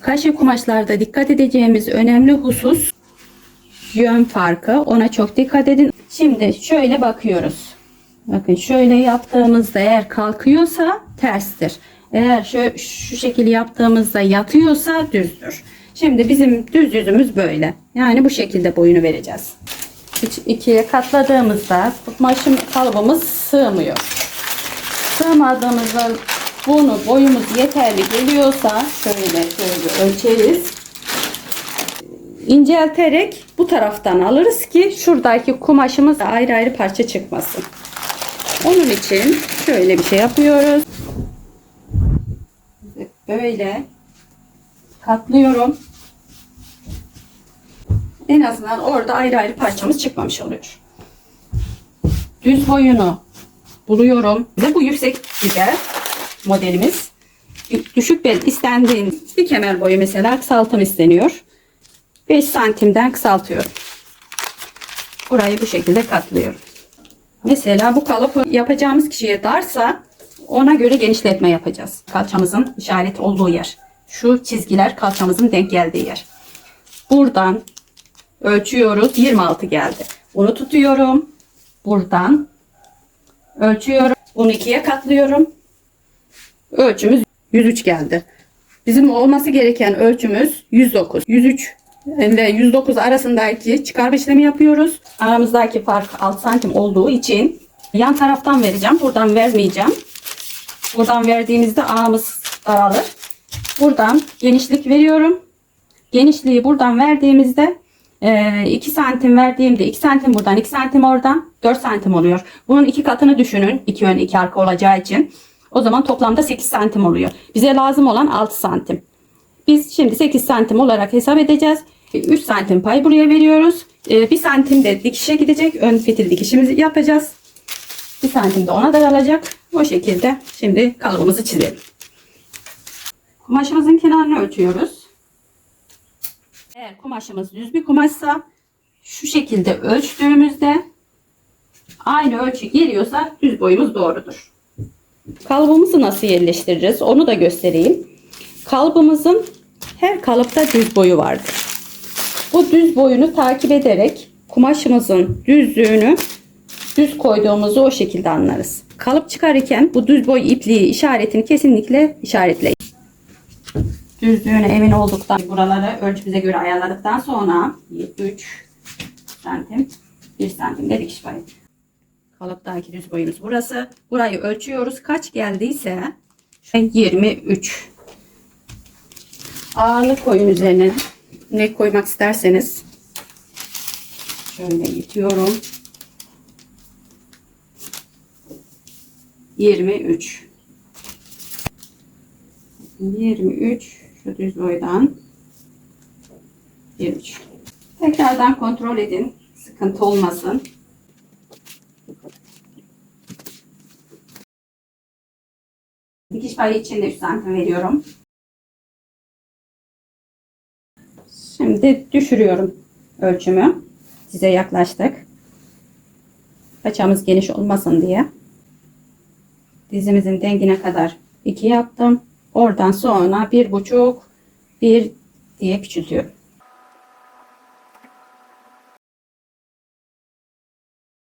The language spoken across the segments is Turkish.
Kaşe kumaşlarda dikkat edeceğimiz önemli husus yön farkı. Ona çok dikkat edin. Şimdi şöyle bakıyoruz. Bakın şöyle yaptığımızda eğer kalkıyorsa terstir. Eğer şu, şu şekilde yaptığımızda yatıyorsa düzdür. Şimdi bizim düz yüzümüz böyle. Yani bu şekilde boyunu vereceğiz. İç, ikiye katladığımızda kumaşım kalıbımız sığmıyor. Sığmadığımızda bunu boyumuz yeterli geliyorsa şöyle şöyle ölçeriz. İncelterek bu taraftan alırız ki şuradaki kumaşımız ayrı ayrı parça çıkmasın. Onun için şöyle bir şey yapıyoruz. Böyle katlıyorum. En azından orada ayrı ayrı parçamız çıkmamış oluyor. Düz boyunu buluyorum. Ve bu yüksek gider modelimiz. Düşük bel istendiğin bir kemer boyu mesela kısaltım isteniyor. 5 santimden kısaltıyorum. Burayı bu şekilde katlıyorum. Mesela bu kalıp yapacağımız kişiye darsa ona göre genişletme yapacağız. Kalçamızın işaret olduğu yer. Şu çizgiler kalçamızın denk geldiği yer. Buradan ölçüyoruz. 26 geldi. Bunu tutuyorum. Buradan ölçüyorum. Bunu ikiye katlıyorum. Ölçümüz 103 geldi. Bizim olması gereken ölçümüz 109. 103 ile 109 arasındaki çıkarma işlemi yapıyoruz. Aramızdaki fark 6 santim olduğu için yan taraftan vereceğim. Buradan vermeyeceğim. Buradan verdiğimizde ağımız daralır. Buradan genişlik veriyorum. Genişliği buradan verdiğimizde 2 santim verdiğimde 2 santim buradan 2 santim oradan 4 santim oluyor. Bunun iki katını düşünün. 2 ön 2 arka olacağı için. O zaman toplamda 8 santim oluyor. Bize lazım olan 6 santim. Biz şimdi 8 santim olarak hesap edeceğiz. 3 santim pay buraya veriyoruz. 1 santim de dikişe gidecek. Ön fitil dikişimizi yapacağız. 1 santim de ona daralacak. O şekilde şimdi kalıbımızı çizelim. Kumaşımızın kenarını ölçüyoruz. Eğer kumaşımız düz bir kumaşsa şu şekilde ölçtüğümüzde aynı ölçü geliyorsa düz boyumuz doğrudur. Kalıbımızı nasıl yerleştireceğiz onu da göstereyim. Kalıbımızın her kalıpta düz boyu vardır. Bu düz boyunu takip ederek kumaşımızın düzlüğünü düz koyduğumuzu o şekilde anlarız. Kalıp çıkarırken bu düz boy ipliği işaretini kesinlikle işaretleyin. Düzlüğüne emin olduktan buraları ölçümüze göre ayarladıktan sonra 3 santim 1 santim de dikiş payı. Kalıptaki düz boyumuz burası. Burayı ölçüyoruz. Kaç geldiyse 23. Ağırlık koyun üzerine. Ne koymak isterseniz. Şöyle itiyorum. 23. 23 şu düz boydan 23. Tekrardan kontrol edin. Sıkıntı olmasın. Dikiş payı için de 3 santim veriyorum. Şimdi düşürüyorum ölçümü. Size yaklaştık. Paçamız geniş olmasın diye. Dizimizin dengine kadar 2 yaptım. Oradan sonra bir buçuk bir diye küçültüyorum.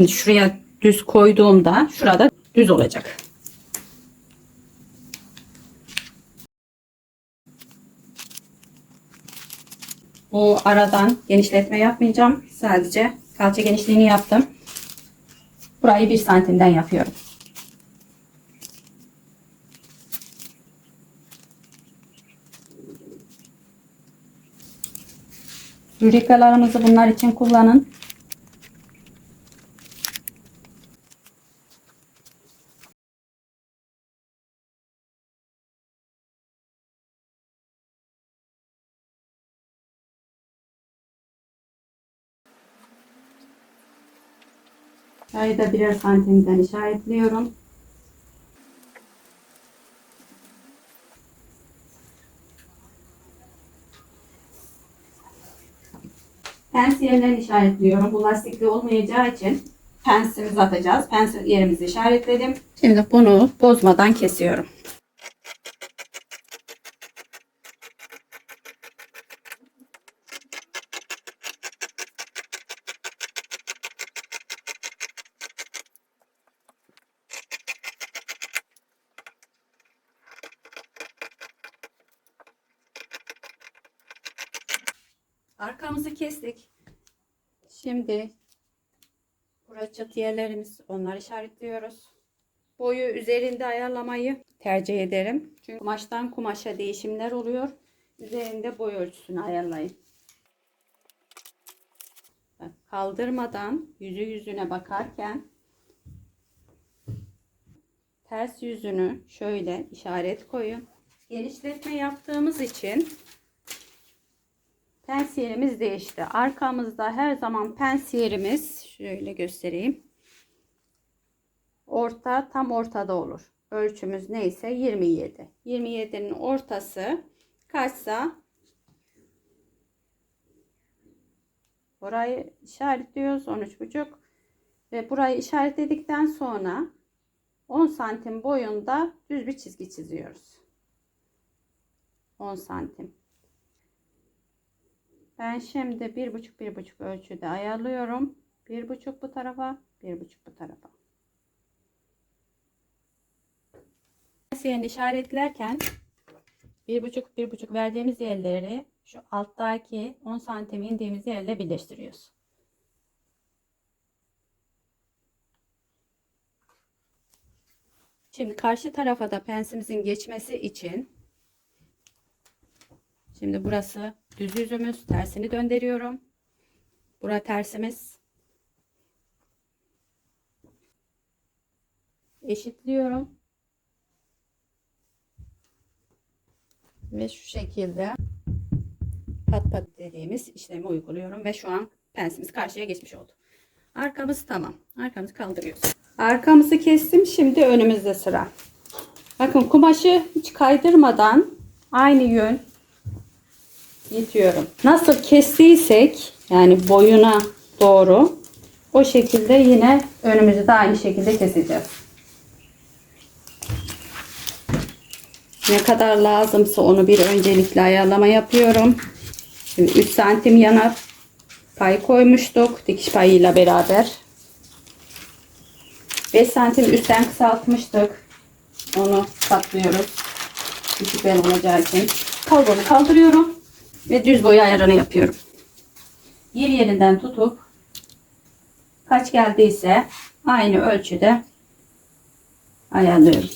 Şimdi şuraya düz koyduğumda şurada düz olacak. Bu aradan genişletme yapmayacağım. Sadece kalça genişliğini yaptım. Burayı bir santimden yapıyorum. Rurikalarımızı bunlar için kullanın. Şurayı da birer santimden işaretliyorum. Pens yerlerini işaretliyorum. Bu lastikli olmayacağı için pensimizi atacağız. Pens yerimizi işaretledim. Şimdi bunu bozmadan kesiyorum. Arkamızı kestik. Şimdi burası çıt yerlerimiz. Onları işaretliyoruz. Boyu üzerinde ayarlamayı tercih ederim. Çünkü kumaştan kumaşa değişimler oluyor. Üzerinde boy ölçüsünü ayarlayın. Bak, kaldırmadan yüzü yüzüne bakarken ters yüzünü şöyle işaret koyun. Genişletme yaptığımız için pens yerimiz değişti. Arkamızda her zaman pens yerimiz şöyle göstereyim. Orta tam ortada olur. Ölçümüz neyse 27. 27'nin ortası kaçsa burayı işaretliyoruz 13,5 ve burayı işaretledikten sonra 10 santim boyunda düz bir çizgi çiziyoruz. 10 santim. Ben şimdi bir buçuk bir buçuk ölçüde ayarlıyorum. Bir buçuk bu tarafa, bir buçuk bu tarafa. Yerini işaretlerken bir buçuk bir buçuk verdiğimiz yerleri şu alttaki 10 santim indiğimiz yerle birleştiriyoruz. Şimdi karşı tarafa da pensimizin geçmesi için şimdi burası düz yüzümüz tersini döndürüyorum. Bura tersimiz. Eşitliyorum. Ve şu şekilde pat pat dediğimiz işlemi uyguluyorum ve şu an pensimiz karşıya geçmiş oldu. Arkamız tamam. Arkamızı kaldırıyoruz. Arkamızı kestim. Şimdi önümüzde sıra. Bakın kumaşı hiç kaydırmadan aynı yön yetiyorum. Nasıl kestiysek yani boyuna doğru o şekilde yine önümüzü de aynı şekilde keseceğiz. Ne kadar lazımsa onu bir öncelikle ayarlama yapıyorum. Şimdi 3 santim yana pay koymuştuk dikiş payıyla beraber. 5 santim üstten kısaltmıştık. Onu katlıyoruz. Küçük ben olacağı için. Kalbonu kaldırıyorum. Ve düz boy ayarını yapıyorum. Bir yerinden tutup kaç geldiyse aynı ölçüde ayarlıyorum.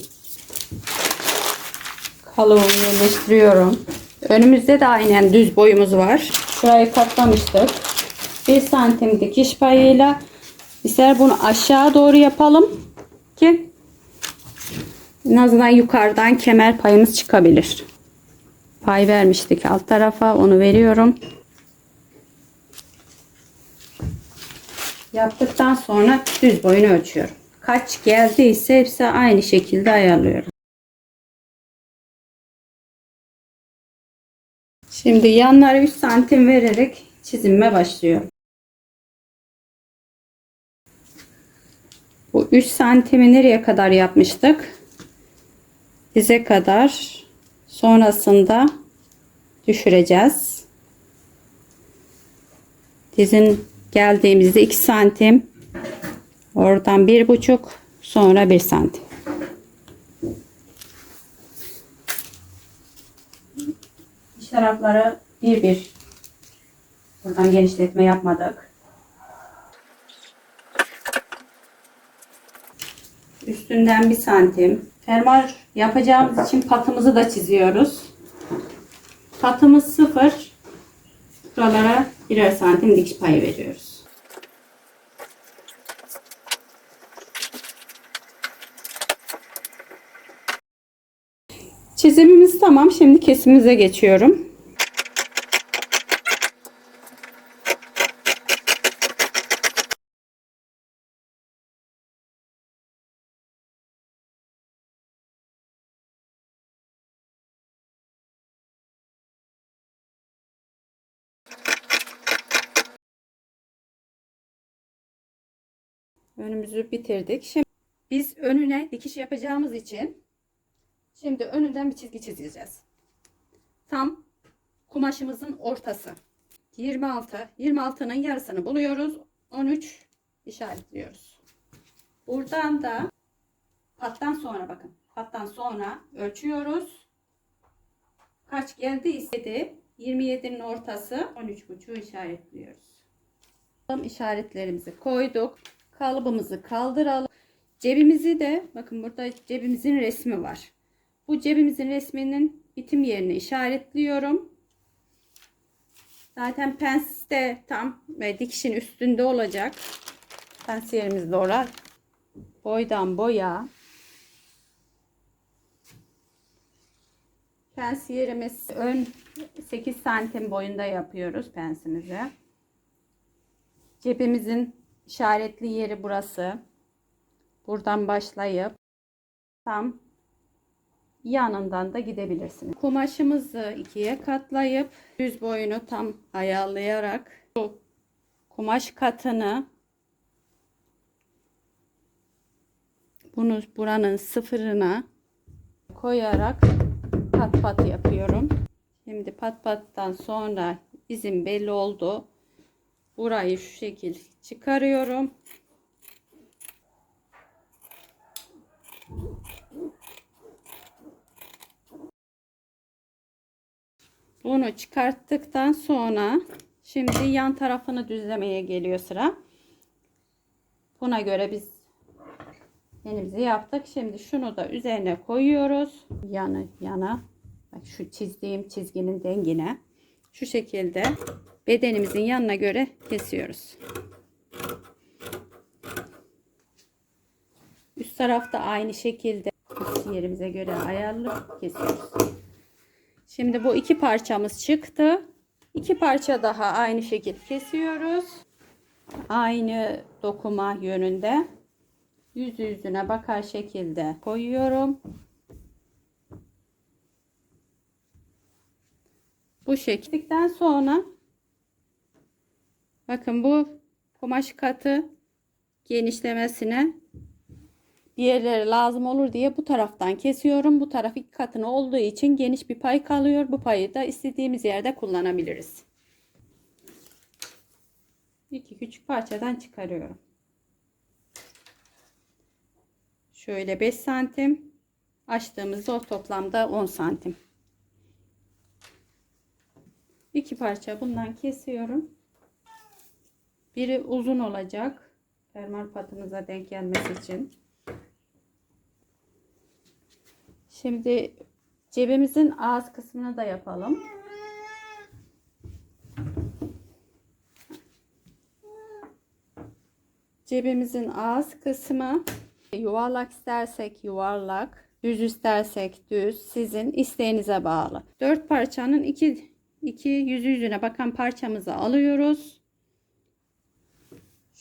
Kalıbımı yerleştiriyorum. Önümüzde de aynen düz boyumuz var. Şurayı katlamıştık. 1 santim dikiş payıyla ister bunu aşağı doğru yapalım ki en azından yukarıdan kemer payımız çıkabilir. Pay vermiştik alt tarafa onu veriyorum. Yaptıktan sonra düz boyunu ölçüyorum. Kaç geldiyse hepsi aynı şekilde ayarlıyorum. Şimdi yanlara 3 santim vererek çizimime başlıyorum. Bu 3 santimi nereye kadar yapmıştık? Dize kadar sonrasında düşüreceğiz. Dizin geldiğimizde 2 santim oradan bir buçuk sonra 1 santim. İç tarafları bir bir buradan genişletme yapmadık. Üstünden bir santim. Fermuar yapacağımız için patımızı da çiziyoruz. Patımız sıfır. Buralara birer santim dikiş payı veriyoruz. Çizimimiz tamam. Şimdi kesimimize geçiyorum. Önümüzü bitirdik. Şimdi biz önüne dikiş yapacağımız için şimdi önünden bir çizgi çizeceğiz. Tam kumaşımızın ortası. 26. 26'nın yarısını buluyoruz. 13 işaretliyoruz. Buradan da pattan sonra bakın. Pattan sonra ölçüyoruz. Kaç geldiyse de 27'nin ortası 13.5'u işaretliyoruz. Tam işaretlerimizi koyduk. Kalıbımızı kaldıralım. Cebimizi de bakın burada cebimizin resmi var. Bu cebimizin resminin bitim yerini işaretliyorum. Zaten pens de tam ve dikişin üstünde olacak. Pens yerimiz orada. Boydan boya. Pens yerimiz ön 8 santim boyunda yapıyoruz pensimizi. Cebimizin işaretli yeri burası. Buradan başlayıp tam yanından da gidebilirsiniz. Kumaşımızı ikiye katlayıp düz boyunu tam ayarlayarak bu kumaş katını bunu buranın sıfırına koyarak pat pat yapıyorum. Şimdi pat pattan sonra izin belli oldu. Burayı şu şekil çıkarıyorum. Bunu çıkarttıktan sonra şimdi yan tarafını düzlemeye geliyor sıra. Buna göre biz yenimizi yaptık. Şimdi şunu da üzerine koyuyoruz. Yanı yana. Bak şu çizdiğim çizginin dengine. Şu şekilde bedenimizin yanına göre kesiyoruz. Üst tarafta aynı şekilde yerimize göre ayarlı kesiyoruz. Şimdi bu iki parçamız çıktı. İki parça daha aynı şekilde kesiyoruz. Aynı dokuma yönünde yüzü yüzüne bakar şekilde koyuyorum. Bu şekilden sonra bakın bu kumaş katı genişlemesine diğerleri lazım olur diye bu taraftan kesiyorum. Bu taraf iki katını olduğu için geniş bir pay kalıyor. Bu payı da istediğimiz yerde kullanabiliriz. İki küçük parçadan çıkarıyorum. Şöyle 5 santim. Açtığımızda o toplamda 10 santim. İki parça bundan kesiyorum. Biri uzun olacak. Fermuar patımıza denk gelmesi için. Şimdi cebimizin ağız kısmını da yapalım. Cebimizin ağız kısmı yuvarlak istersek yuvarlak, düz istersek düz sizin isteğinize bağlı. Dört parçanın iki, iki yüzü yüzüne bakan parçamızı alıyoruz.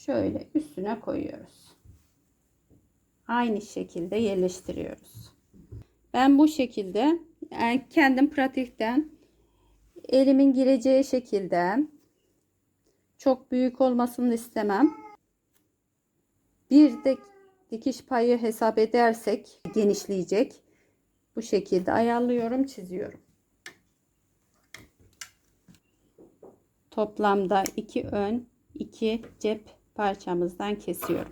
Şöyle üstüne koyuyoruz. Aynı şekilde yerleştiriyoruz. Ben bu şekilde yani kendim pratikten elimin gireceği şekilde çok büyük olmasını istemem. Bir de dikiş payı hesap edersek genişleyecek. Bu şekilde ayarlıyorum, çiziyorum. Toplamda iki ön, iki cep parçamızdan kesiyorum.